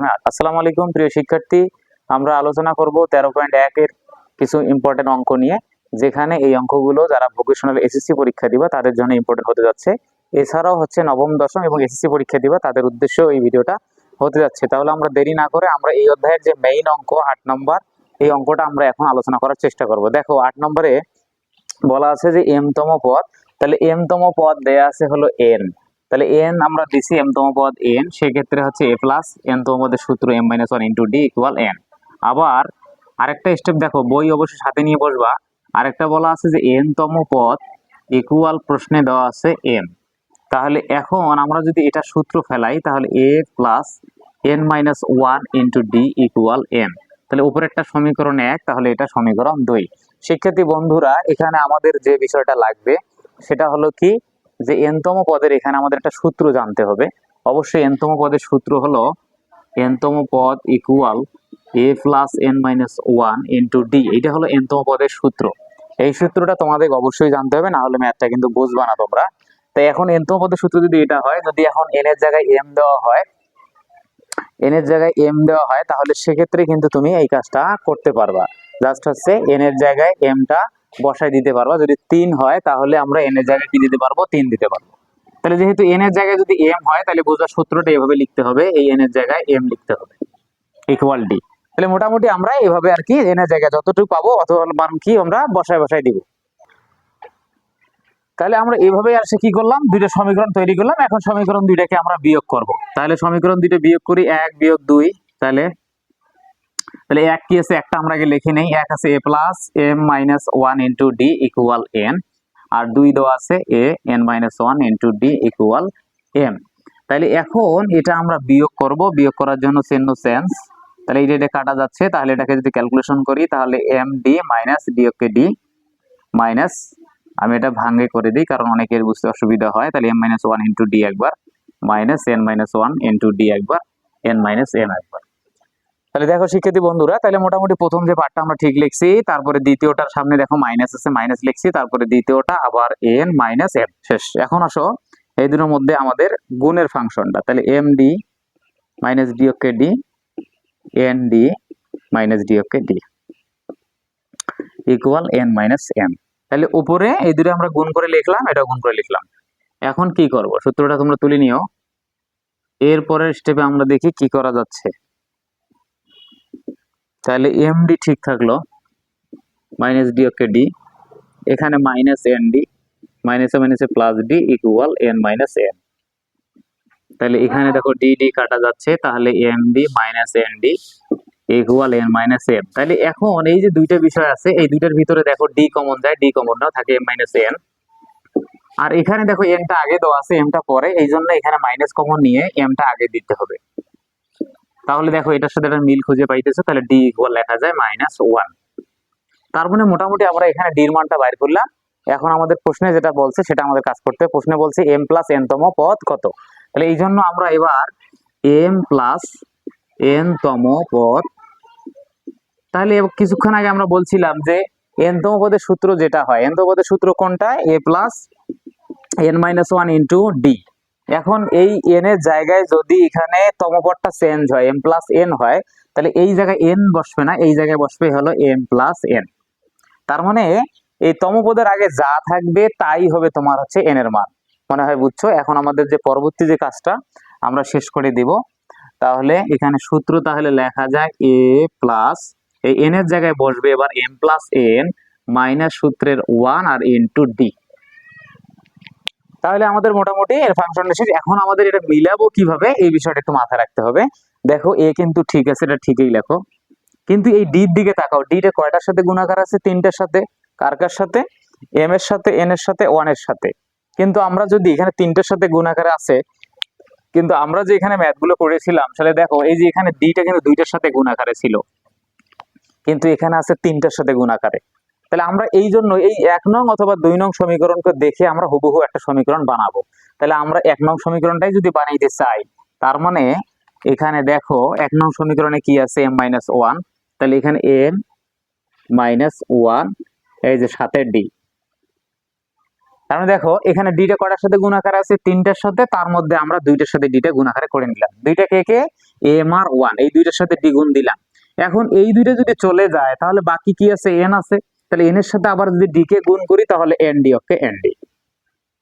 আসসালামু আলাইকুম, প্রিয় শিক্ষার্থী। আমরা আলোচনা করব তেরো পয়েন্ট একের কিছু ইম্পর্টেন্ট অঙ্ক নিয়ে, যেখানে এই অঙ্কগুলো যারা ভোকেশনাল এসএসসি পরীক্ষা দিবা, তাদের জন্য ইম্পর্টেন্ট হতে যাচ্ছে। এছাড়াও হচ্ছে নবম, দশম এবং এসএসসি পরীক্ষা দিবা, তাদের উদ্দেশ্যেও এই ভিডিওটা হতে যাচ্ছে। তাহলে আমরা দেরি না করে আমরা এই অধ্যায়ের যে মেইন অঙ্ক, আট নম্বর, এই অঙ্কটা আমরা এখন আলোচনা করার চেষ্টা করব। দেখো, আট নম্বরে বলা আছে যে এমতম পদ, তাহলে এমতম পদ দেয়া আছে হলো এন তাহলে এন আমরা দিছি এম তম পদ এন, সেক্ষেত্রে হচ্ছে এ প্লাস এন তম পদের সূত্র M minus one into D equal N আবার আরেকটা স্টেপ দেখো, বই অবশ্যই সাথে নিয়ে বসবা। আরেকটা বলা আছে যে এন তম পদ ইকুয়াল প্রশ্নে দেওয়া আছে এন তাহলে এখন আমরা যদি এটা সূত্র ফেলাই, তাহলে A plus N minus one into D equal N তাহলে উপরেরটা সমীকরণ এক, তাহলে এটা সমীকরণ দুই। শিক্ষার্থী বন্ধুরা, এখানে আমাদের যে বিষয়টা লাগবে, সেটা হলো কি? যে এনতম পদের এখানে আমাদের একটা সূত্র জানতে হবে। অবশ্যই এনতম পদের সূত্র হলো এনতম পদ equal A plus N minus one into D এটা হলো এনতম পদের সূত্র। এই সূত্রটা তোমাদের অবশ্যই জানতে হবে না হলে ম্যাথটা কিন্তু বুঝবা না তোমরা। তাই এখন এনতম পদের সূত্র যদি এটা হয়, যদি এখন এন এর জায়গায় এম দেওয়া হয় এন এর জায়গায় এম দেওয়া হয়, তাহলে সেক্ষেত্রে কিন্তু তুমি এই কাজটা করতে পারবা। জাস্ট হচ্ছে এন এর জায়গায় এমটা বসায় দিতে পারবা। যদি তিন হয়, তাহলে আমরা এন এর জায়গায় কি দিতে পারব? তিন দিতে পারব। তাহলে যেহেতু এন এর জায়গায় যদি এম হয়, তাহলে বোঝার সূত্রটা এভাবে লিখতে হবে। এই এন এর জায়গায় এম লিখতে হবে। ইকুয়াল ডি তাহলে মোটামুটি আমরা এভাবে আর কি এন এর জায়গায় যতটুকু পাবো অত মান কি আমরা বসায় বসায় দিব। তাহলে আমরা এভাবে আর সে কি করলাম? দুইটা সমীকরণ তৈরি করলাম। এখন সমীকরণ দুইটাকে আমরা বিয়োগ করব। তাহলে সমীকরণ দুইটা বিয়োগ করি এক, বিয়োগ দুই। তাহলে তাহলে এক কি আছে? একটা আমরা আগে লিখে নেই। এক আছে A plus M minus one into D equal N আর দুই দেওয়া আছে A N minus one into D equal M তাহলে এখন এটা আমরা বিয়োগ করব। বিয়োগ করার জন্য চিহ্ন সেন্স তাহলে এটা এটা কাটা যাচ্ছে, তাহলে এটাকে যদি ক্যালকুলেশন করি, তাহলে এম ডি মাইনাস বিয়োগকে ডি মাইনাস আমি এটা ভাঙ্গে করে দিই, কারণ অনেকের বুঝতে অসুবিধা হয়। তাহলে M minus one into D একবার minus N minus one into D একবার এন মাইনাস এম একবার। তাহলে দেখো শিক্ষার্থী বন্ধুরা, তাহলে মোটামুটি প্রথম যে পার্টটা আমরা ঠিক লিখছি, তারপরে দ্বিতীয়টার সামনে দেখো মাইনাস আছে মাইনাস লিখছি, তারপরে দ্বিতীয়টা আবার এন মাইনাস এম শেষ। এখন আসো, এই দুটোর মধ্যে আমাদের গুণের ফাংশনটা, তাহলে M D minus D okay D N D minus D okay D equal N minus M তাহলে উপরে এই দুটো আমরা গুণ করে লিখলাম, এটা গুণ করে লিখলাম। এখন কি করব? সূত্রটা তোমরা তুলে নিও। এরপরের স্টেপে আমরা দেখি কি করা যাচ্ছে। তাহলে এমডি ঠিক থাকল মাইনাস ডি ওকে ডি এখানে মাইনাস এন ডি মাইনাসে মাইনাসে plus D equal N minus N তাহলে এখানে দেখো ডি ডি কাটা যাচ্ছে, তাহলে M D minus N D equal N minus M তাহলে এখন এই যে দুইটা বিষয় আছে, এই দুইটার ভিতরে দেখো ডি কমন যায় ডি কমন নাও, থাকে এম মাইনাস এন আর এখানে দেখো এমটা আগে দেওয়া আছে এমটা পরে এই জন্য এখানে মাইনাস কমন নিয়ে এমটা আগে দিতে হবে। তাহলে দেখো এটার সাথে একটা মিল খুঁজে পাইতেছে, তাহলে ডি ইকুয়াল লেখা যায় মাইনাস ওয়ান তার মানে মোটামুটি আমরা এখানে ডির মানটা বাইর করলাম। এখন আমাদের প্রশ্নে যেটা বলছে, সেটা আমাদের কাজ করতে প্রশ্নে বলছে এম প্লাস এন তম পদ কত? তাহলে এই জন্য আমরা এবার এম প্লাস এন তম পদ, তাহলে কিছুক্ষণ আগে আমরা বলছিলাম যে এন তম পদের সূত্র যেটা হয় এন তম পদের সূত্র কোনটা? A plus N minus one into D এখন এই এন এর জায়গায় যদি এখানে তমপদটা চেঞ্জ হয় এম প্লাস এন হয়, তাহলে এই জায়গায় এন বসবে না, এই জায়গায় বসবে হলো এম প্লাস এন তার মানে এই তমপদের আগে যা থাকবে তাই হবে তোমার হচ্ছে এন এর মান। মনে হয় বুঝছ? এখন আমাদের যে পরবর্তী যে কাজটা, আমরা শেষ করে দিব। তাহলে এখানে সূত্র তাহলে লেখা যায় এ প্লাস এই এন এর জায়গায় বসবে এবার এম প্লাস এন মাইনাস সূত্রের ওয়ান আর ইন্টু ডি তাহলে আমাদের মোটামুটি এর ফাংশনটা শেষ। এখন আমাদের এটা মিলাবো কীভাবে, এই বিষয়টা একটু মাথায় রাখতে হবে। দেখো, এ কিন্তু ঠিক আছে, এটা ঠিকই লেখো। কিন্তু এই ডির দিকে তাকাও ডিটা কয়টার সাথে গুণাকার আছে? তিনটার সাথে। কার কার সাথে? এম এর সাথে এন এর সাথে ওয়ানের সাথে। কিন্তু আমরা যদি এখানে তিনটার সাথে গুণাকারে আছে, কিন্তু আমরা যে এখানে ম্যাথগুলো করেছিলাম, তাহলে দেখো, এই যে এখানে ডিটা কিন্তু দুইটার সাথে গুণাকারে ছিল। কিন্তু এখানে আছে তিনটার সাথে গুণাকারে। তাহলে আমরা এই জন্য এই এক নং অথবা দুই নং সমীকরণকে দেখে আমরা হুবহু একটা সমীকরণ বানাবো। তাহলে আমরা এক নং সমীকরণটাই যদি বানাইতে চাই, তার মানে এখানে দেখো এক নং সমীকরণে কি আছে? এম মাইনাস ওয়ান তাহলে এখানে এম মাইনাস ওয়ান এই যে সাতের ডি তার মানে দেখো, এখানে ডিটা কটার সাথে গুণাকার আছে? তিনটার সাথে, তার মধ্যে আমরা দুইটার সাথে ডিটা গুণাকারে করে নিলাম। দুইটা কে কে? এম আর ওয়ান এই দুইটার সাথে ডি গুণ দিলাম। এখন এই দুইটা যদি চলে যায়, তাহলে বাকি কি আছে? এন আছে। তাহলে এন এর সাথে আবার যদি ডি কে গুণ করি, তাহলে N D okay N D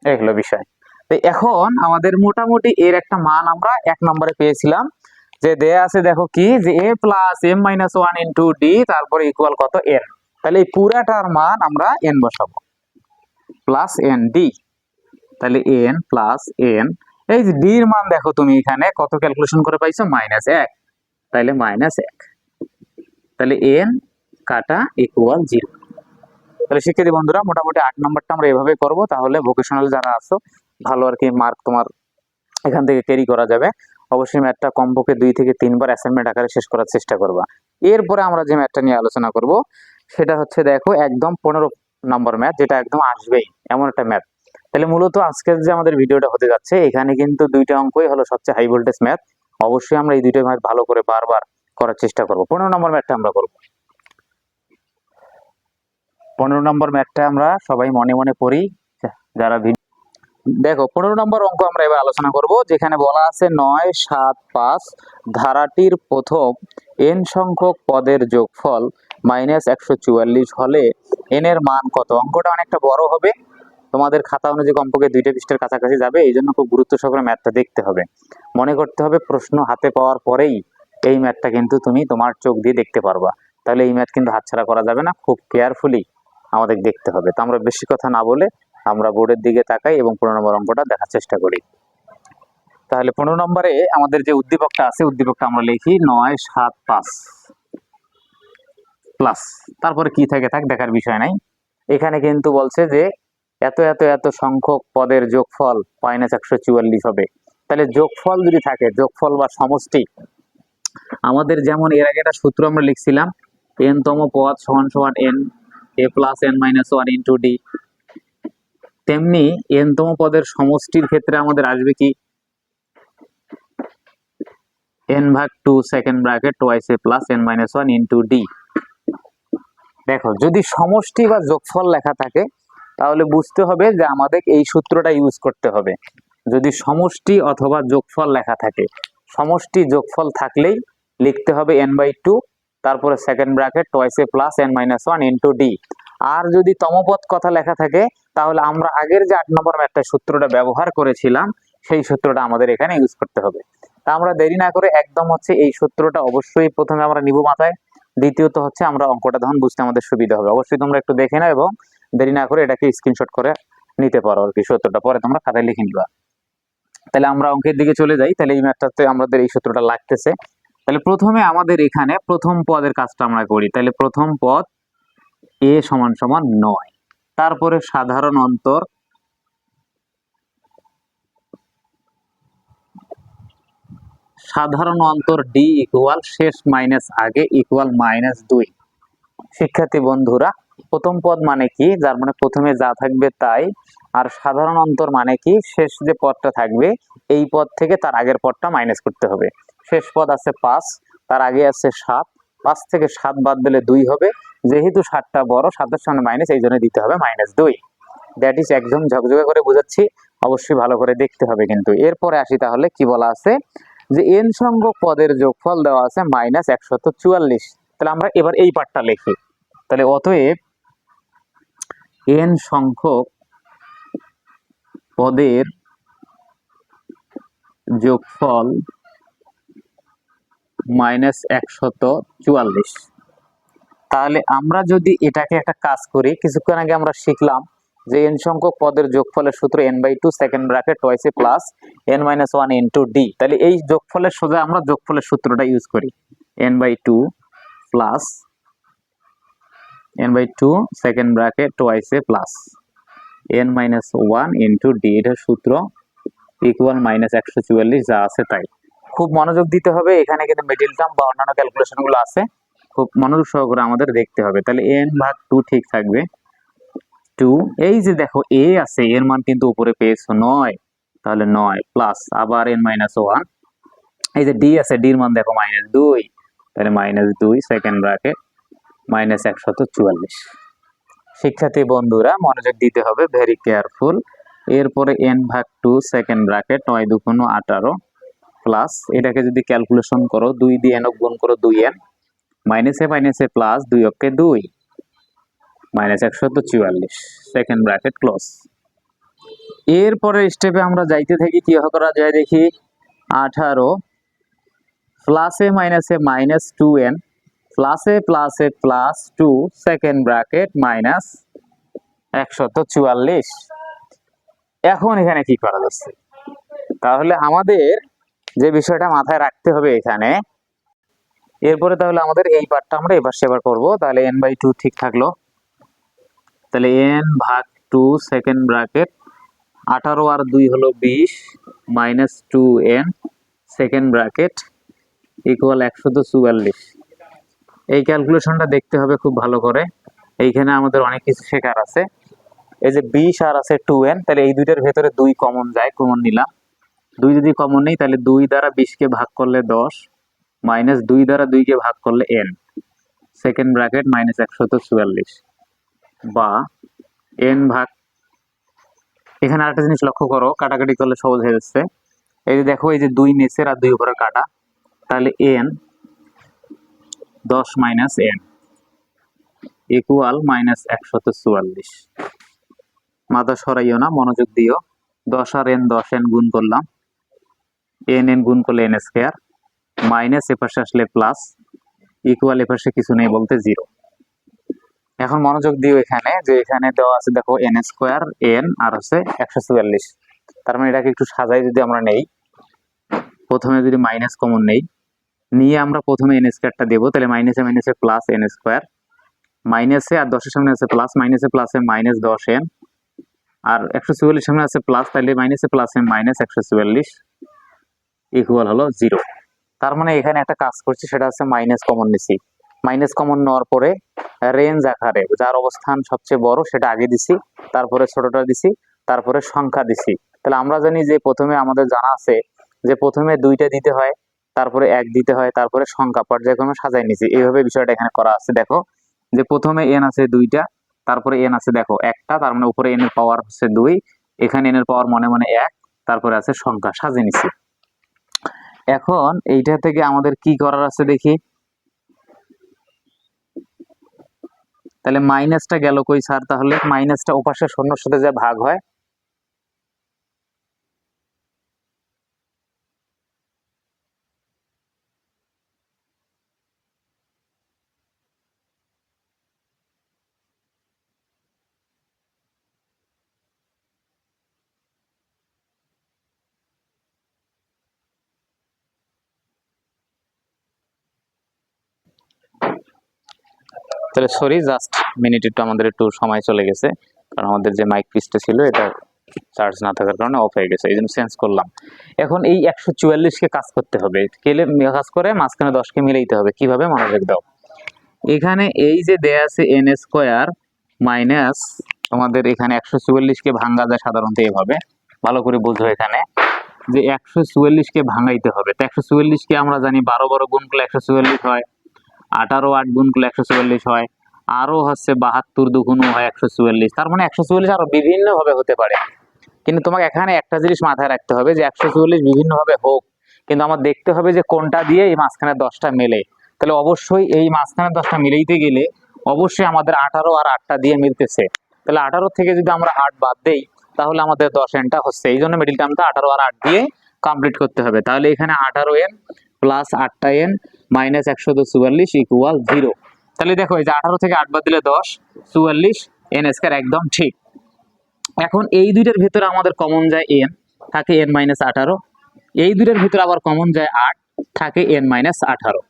এই হলো বিষয়। তো এখন আমাদের মোটামুটি এর একটা মান আমরা এক নম্বরে পেয়েছিলাম। যে দেয়া আছে দেখো কি? যে A plus M minus one into D তারপরে ইকুয়াল কত? এন তাহলে এই পুরাটার মান আমরা এন বসাবো। প্লাস এন ডি তাহলে এন প্লাস এন এই যে ডি এর মান দেখো তুমি এখানে, কত ক্যালকুলেশন করে পাইছো? মাইনাস এক। তাহলে মাইনাস এক। তাহলে এন কাটা ইকুয়াল জিরো তাহলে শিক্ষার্থী বন্ধুরা, মোটামুটি আট নম্বরটা আমরা এভাবে করব। তাহলে ভোকেশনাল যারা আছো, ভালো আর কি মার্ক তোমার এখান থেকে ক্যারি করা যাবে। অবশ্যই ম্যাথটা কমপক্ষে দুই থেকে তিনবার অ্যাসাইনমেন্ট আকারে শেষ করার চেষ্টা করবা। এরপরে আমরা যে ম্যাথটা নিয়ে আলোচনা করব, সেটা হচ্ছে দেখো একদম পনেরো নম্বর ম্যাথ যেটা একদম আসবেই, এমন একটা ম্যাথ তাহলে মূলত আজকের যে আমাদের ভিডিওটা হতে যাচ্ছে, এখানে কিন্তু দুইটা অঙ্কই হলো সবচেয়ে হাই ভোল্টেজ ম্যাথ অবশ্যই আমরা এই দুইটা ম্যাথ ভালো করে বারবার করার চেষ্টা করব। পনেরো নম্বর ম্যাথটা আমরা করব। পনেরো নম্বর ম্যাথটা আমরা সবাই মনে মনে পড়ি, যারা দেখো, পনেরো নম্বর অঙ্ক আমরা এবার আলোচনা করব, যেখানে বলা আছে নয়, সাত, পাঁচ, ধারাটির প্রথম এন সংখ্যক পদের যোগফল মাইনাস একশো চুয়াল্লিশ হলে এন এর মান কত? অঙ্কটা অনেকটা বড় হবে। তোমাদের খাতা অনুযায়ী কমপক্ষে দুইটা পৃষ্ঠের কাছাকাছি যাবে এই জন্য খুব গুরুত্ব সহকারে ম্যাথটা দেখতে হবে। মনে করতে হবে প্রশ্ন হাতে পাওয়ার পরেই এই ম্যাথটা কিন্তু তুমি তোমার চোখ দিয়ে দেখতে পারবা। তাহলে এই ম্যাথ কিন্তু হাতছাড়া করা যাবে না, খুব কেয়ারফুলি আমাদের দেখতে হবে। তো আমরা বেশি কথা না বলে আমরা বোর্ডের দিকে তাকাই এবং পনেরো নম্বর অঙ্কটা দেখার চেষ্টা করি। তাহলে পনেরো নম্বরে আমাদের যে উদ্দীপকটা আছে, উদ্দীপকটা আমরা লিখি নয়, সাত, পাঁচ প্লাস তারপরে কি থাকে থাক দেখার বিষয় নাই। এখানে কিন্তু বলছে যে এত এত এত সংখ্যক পদের যোগফল মাইনাস একশো চুয়াল্লিশ হবে। তাহলে যোগফল যদি থাকে, যোগফল বা সমষ্টি, আমাদের যেমন এর আগে একটা সূত্র আমরা লিখছিলাম এন তম পদ সমান সমান N A plus N minus one into D তেমনি এন তম পদের সমষ্টির ক্ষেত্রে আমাদের আসবে কি? এন ভাগ two second bracket twice A plus N minus one into D দেখো, যদি সমষ্টি বা যোগফল লেখা থাকে, তাহলে বুঝতে হবে যে আমাদের এই সূত্রটা ইউজ করতে হবে। যদি সমষ্টি অথবা যোগফল লেখা থাকে, সমষ্টি যোগফল থাকলেই লিখতে হবে এন বাই টু তারপরে second bracket twice A plus N minus one into D আর যদি তমপদ কথা লেখা থাকে, তাহলে আমরা আগের যে আট নম্বর ম্যাথটা সূত্রটা ব্যবহার করেছিলাম, সেই সূত্রটা আমাদের এখানে ইউজ করতে হবে। তা আমরা দেরি না করে একদম হচ্ছে এই সূত্রটা অবশ্যই প্রথমে আমরা নিব মাথায়, দ্বিতীয়ত হচ্ছে আমরা অঙ্কটা তখন বুঝতে আমাদের সুবিধা হবে। অবশ্যই তোমরা একটু দেখে নাও এবং দেরি না করে এটাকে স্ক্রিনশট করে নিতে পারো আর কি, সূত্রটা পরে তোমরা খাতায় লিখে নিবা। তাহলে আমরা অঙ্কের দিকে চলে যাই, তাহলে এই ম্যাথটাতে আমাদের এই সূত্রটা লাগতেছে। তাহলে প্রথমে আমাদের এখানে প্রথম পদের কাজটা আমরা করি। তাহলে প্রথম পদ এ সমান সমান নয়। তারপরে সাধারণ অন্তর সাধারণ অন্তর ডি ইকুয়াল শেষ মাইনাস আগে ইকুয়াল মাইনাস দুই। শিক্ষার্থী বন্ধুরা, প্রথম পদ মানে কি? যার মানে প্রথমে যা থাকবে তাই। আর সাধারণ অন্তর মানে কি? শেষ যে পদটা থাকবে, এই পদ থেকে তার আগের পদটা মাইনাস করতে হবে। শেষ পদ আছে পাঁচ, তার আগে আছে সাত। পাঁচ থেকে সাত বাদ দিলে দুই হবে। যেহেতু সাতটা বড়, সাতের সামনে মাইনাস এই জন্য দিতে হবে মাইনাস দুই। দ্যাট ইজ একদম ঝকঝকে করে বোঝাচ্ছি। অবশ্যই ভালো করে দেখতে হবে কিন্তু। এরপরে আসি তাহলে কি বলা আছে? যে এন সংখ্যক পদের যোগফল দেওয়া আছে মাইনাস একশত চুয়াল্লিশ। তাহলে আমরা এবার এই পার্টটা লিখি। তাহলে অতএব এন সংখ্যক পদের যোগফল মাইনাস একশত চুয়াল্লিশ। তাহলে আমরা যদি এটাকে একটা কাজ করি, কিছুক্ষণ আগে আমরা শিখলাম যে এন সংখ্যক পদের যোগফলের সূত্র N by two second bracket টয়েসে plus N minus one into D তাহলে এই যোগফলের সোজা আমরা যোগফলের সূত্রটা ইউজ করি। N by two plus N by two second bracket A plus N minus one into D এটার সূত্র ইকুয়াল মাইনাস একশো চুয়াল্লিশ যা আছে তাই। খুব মনোযোগ দিতে হবে। এখানে কিন্তু মিডিল টার্ম বা অন্যান্য ক্যালকুলেশনগুলো আছে। খুব মনোযোগ সহকারে আমাদের দেখতে হবে। তাহলে এন ভাগ টু ঠিক থাকবে। টু এই যে দেখো এ আছে, এর মান কিন্তু উপরে পেয়েছ নয়। তাহলে নয় প্লাস আবার এন মাইনাস ওয়ান এই যে ডি আছে ডির মান দেখো মাইনাস দুই। তাহলে মাইনাস দুই সেকেন্ড ব্র্যাকেট মাইনাস একশত চুয়াল্লিশ। শিক্ষার্থী বন্ধুরা, মনোযোগ দিতে হবে ভেরি কেয়ারফুল এরপরে এন ভাগ টু সেকেন্ড ব্র্যাকেট নয় দুগুণ আঠারো। প্লাস এটাকে যদি ক্যালকুলেশন করো, দুই দিয়ে এন গুণ করো দুই এন মাইনাসে মাইনাসে প্লাস দুই অক্ষে দুই মাইনাস একশত চুয়াল্লিশ সেকেন্ড ব্র্যাকেট ক্লোজ এরপরে স্টেপে আমরা যাইতে থাকি, কি করা যায় দেখি, আঠারো প্লাসে মাইনাসে মাইনাস টু এন প্লাসে প্লাসে plus two second bracket minus একশত চুয়াল্লিশ। এখন এখানে কি করা যাচ্ছে? তাহলে আমাদের যে বিষয়টা মাথায় রাখতে হবে এখানে, এরপরে তাহলে আমাদের এই পার্টটা আমরা এবার সেবার করব। তাহলে এন বাই টু ঠিক থাকল। তাহলে এন ভাগ টু সেকেন্ড ব্র্যাকেট আঠারো আর দুই হলো বিশ minus two N second bracket equal একশত চুয়াল্লিশ। এই ক্যালকুলেশনটা দেখতে হবে খুব ভালো করে। এইখানে আমাদের অনেক কিছু শেখার আছে। এই যে বিশ আর আছে টু এন তাহলে এই দুইটার ভেতরে দুই কমন যায় কমন নিলাম। দুই যদি কমন নেই, তাহলে দুই দ্বারা বিশকে ভাগ করলে দশ মাইনাস দুই দ্বারা দুইকে ভাগ করলে এন সেকেন্ড ব্র্যাকেট মাইনাস একশত চুয়াল্লিশ। বা এন ভাগ, এখানে আরেকটা জিনিস লক্ষ্য করো, কাটাকাটি করলে সহজ হয়ে যাচ্ছে। এই যে দেখো, এই যে দুই নিচের আর দুই উপরে কাটা, তাহলে এন দশ মাইনাস এন ইকুয়াল মাইনাস একশত চুয়াল্লিশ। মাথা সরাইও না, মনোযোগ দিও। দশ আর এন দশ এন গুণ করলাম। এন এন গুণ করলে এন স্কোয়ার মাইনাস এপাশে আসলে প্লাস ইকুয়াল এপাশে কিছু নেই বলতে জিরো এখন মনোযোগ দিও এখানে, যে এখানে দেওয়া আছে, দেখো এন স্কোয়ার এন আর হচ্ছে একশো চুয়াল্লিশ। তার মানে এটাকে একটু সাজাই যদি আমরা নেই, প্রথমে যদি মাইনাস কমন নেই, নিয়ে আমরা প্রথমে এন স্কোয়ারটা দেবো, তাহলে মাইনাসে মাইনাসে প্লাস এন স্কোয়ার মাইনাসে আর দশের সামনে আছে প্লাস মাইনাসে প্লাসে মাইনাস দশ এন আর একশো চুয়াল্লিশ সামনে আছে প্লাস তাহলে মাইনাসে প্লাসে মাইনাস একশো চুয়াল্লিশ। ইকুয়াল হলো জিরো তার মানে এখানে একটা কাজ করছি, সেটা হচ্ছে মাইনাস কমন নিছি। মাইনাস কমন নেওয়ার পরে রেঞ্জ আকারে, যার অবস্থান সবচেয়ে বড়, সেটা আগে দিছি, তারপরে ছোটটা দিছি, তারপরে সংখ্যা দিছি। তাহলে আমরা জানি যে প্রথমে আমাদের জানা আছে যে প্রথমে দুইটা দিতে হয়, তারপরে এক দিতে হয়, তারপরে সংখ্যা পর্যায়ক্রমে সাজাই নিছি। এইভাবে বিষয়টা এখানে করা আছে, দেখো। যে প্রথমে এন আছে দুইটা, তারপরে এন আছে, দেখো, একটা, তার মানে উপরে এন এর পাওয়ার হচ্ছে দুই, এখানে এন এর পাওয়ার মনে মনে এক, তারপরে আছে সংখ্যা, সাজিয়ে নিছি। এখন এইটা থেকে আমাদের কি করার আছে দেখি? তাহলে মাইনাসটা গেল কই স্যার তাহলে মাইনাসটা ওপাশে শূন্যর সাথে যা ভাগ হয় তাহলে সরি জাস্ট মিনিট একটু আমাদের একটু সময় চলে গেছে। কারণ আমাদের যে মাইক পিসটা ছিল, এটা চার্জ না থাকার কারণে অফ হয়ে গেছে, এই জন্য চেঞ্জ করলাম। এখন এই একশো চুয়াল্লিশকে কাজ করতে হবে, কেলে কাজ করে, মাঝখানে দশকে মিলাইতে হবে, কীভাবে মনোযোগ দাও। এখানে এই যে দেয়া আছে এন স্কোয়ার মাইনাস তোমাদের এখানে একশো চুয়াল্লিশকে ভাঙ্গা যায় সাধারণত এভাবে। ভালো করে বুঝো এখানে, যে একশো চুয়াল্লিশকে ভাঙাইতে হবে। তো একশো চুয়াল্লিশকে আমরা জানি, বারো বারো গুণ করলে একশো চুয়াল্লিশ হয়। আঠারো আট গুণ করলে একশো চুয়াল্লিশ হয়। আরও হচ্ছে বাহাত্তর দুগুণ হয় একশো চুয়াল্লিশ। তার মানে একশো চুয়াল্লিশ আরও বিভিন্নভাবে হতে পারে। কিন্তু তোমাকে এখানে একটা জিনিস মাথায় রাখতে হবে যে একশো চুয়াল্লিশ বিভিন্নভাবে হোক, কিন্তু আমার দেখতে হবে যে কোনটা দিয়ে এই মাঝখানে দশটা মেলে। তাহলে অবশ্যই এই মাঝখানে দশটা মিলাইতে গেলে অবশ্যই আমাদের আঠারো আর আটটা দিয়ে মিলতেছে। তাহলে আঠারো থেকে যদি আমরা আট বাদ দেই, তাহলে আমাদের দশ এনটা হচ্ছে। এই জন্য মিডিল টার্মটা আঠারো আর আট দিয়ে কমপ্লিট করতে হবে। তাহলে এখানে আঠারো এন প্লাস আটটা এন মাইনাস একশো চুয়াল্লিশ ইকুয়াল জিরো তাহলে দেখো, এই যে আঠারো থেকে আট বাদ দিলে দশ, চুয়াল্লিশ এন স্কোয়ার একদম ঠিক। এখন এই দুইটার ভিতরে আমাদের কমন যায় এন থাকে এন মাইনাস আঠারো। এই দুইটার ভিতরে আবার কমন যায় আট, থাকে এন মাইনাস আঠারো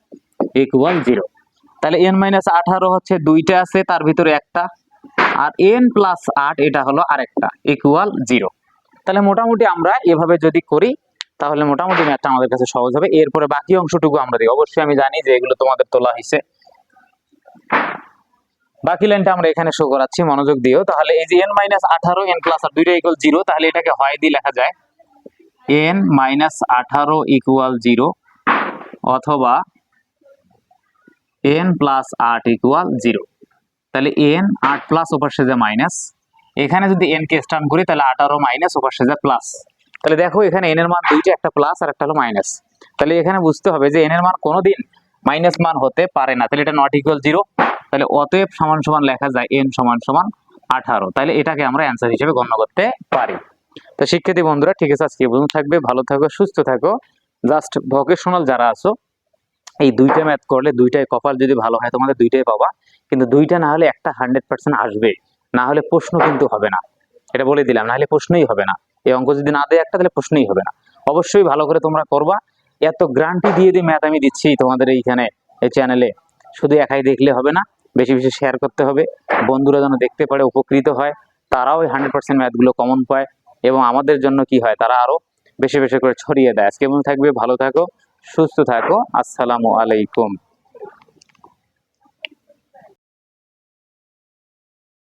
ইকুয়াল জিরো তাহলে এন মাইনাস আঠারো হচ্ছে দুইটা আছে, তার ভিতরে একটা। আর এন প্লাস আট, এটা হলো আরেকটা ইকুয়াল জিরো তাহলে মোটামুটি আমরা এভাবে যদি করি তাহলে মোটামুটি ম্যাথটা আমাদের কাছে সহজ হবে। এরপরে বাকি অংশটুকু আমরা দিই অবশ্যই আমি জানি যে এগুলো তোমাদের তোলা হয়েছে। বাকি লাইনটা আমরা এখানে শো করাচ্ছি, মনোযোগ দিও। তাহলে এই যে এন মাইনাস আঠারো এন প্লাস আর দুইটা ইকুয়াল জিরো তাহলে এটাকে হয় দিয়ে লেখা যায়। এন মাইনাস আঠারো ইকুয়াল জিরো অথবা এন প্লাস আট ইকুয়াল জিরো তাহলে এন আট প্লাস ওপার সেজে মাইনাস এখানে যদি এন কে স্টার্ন করি, তাহলে আঠারো মাইনাস ওপার সেজে প্লাস তাহলে দেখো এখানে এন এর মান দুইটা, একটা প্লাস আর একটা হলো মাইনাস তাহলে এখানে বুঝতে হবে যে এন এর মান কোনোদিন মাইনাস মান হতে পারে না। তাহলে এটা নট ইকুয়াল জিরো তাহলে অতএব সমান সমান লেখা যায় এন সমান সমান আঠারো। তাহলে এটাকে আমরা অ্যান্সার হিসেবে গণ্য করতে পারি। তো শিক্ষার্থী বন্ধুরা, ঠিক আছে, আজকে বুঝুন থাকবে। ভালো থাকো, সুস্থ থাকো। জাস্ট ভোকেশনাল যারা আছো, এই দুইটা ম্যাথ করলে দুইটাই কপাল যদি ভালো হয়, তোমাদের দুইটাই পাবা। কিন্তু দুইটা না হলে একটা হান্ড্রেড পার্সেন্ট আসবে। না হলে প্রশ্ন কিন্তু হবে না। এটা বলে দিলাম, না হলে প্রশ্নই হবে না। এই অঙ্ক যদি না দেয় একটা, তাহলে প্রশ্নই হবে না। অবশ্যই ভালো করে তোমরা করবা। এত গ্রান্টি দিয়ে দিয়ে ম্যাথ আমি দিচ্ছি তোমাদের এইখানে, এই চ্যানেলে শুধু একাই দেখলে হবে না, বেশি বেশি শেয়ার করতে হবে। বন্ধুরা যেন দেখতে পারে, উপকৃত হয়, তারাও এই হান্ড্রেড পার্সেন্ট ম্যাথগুলো কমন পায় এবং আমাদের জন্য কি হয়, তারা আরও বেশি বেশি করে ছড়িয়ে দেয়। আজকে মনে থাকবে, ভালো থাকো, সুস্থ থাকো, আসসালামু আলাইকুম।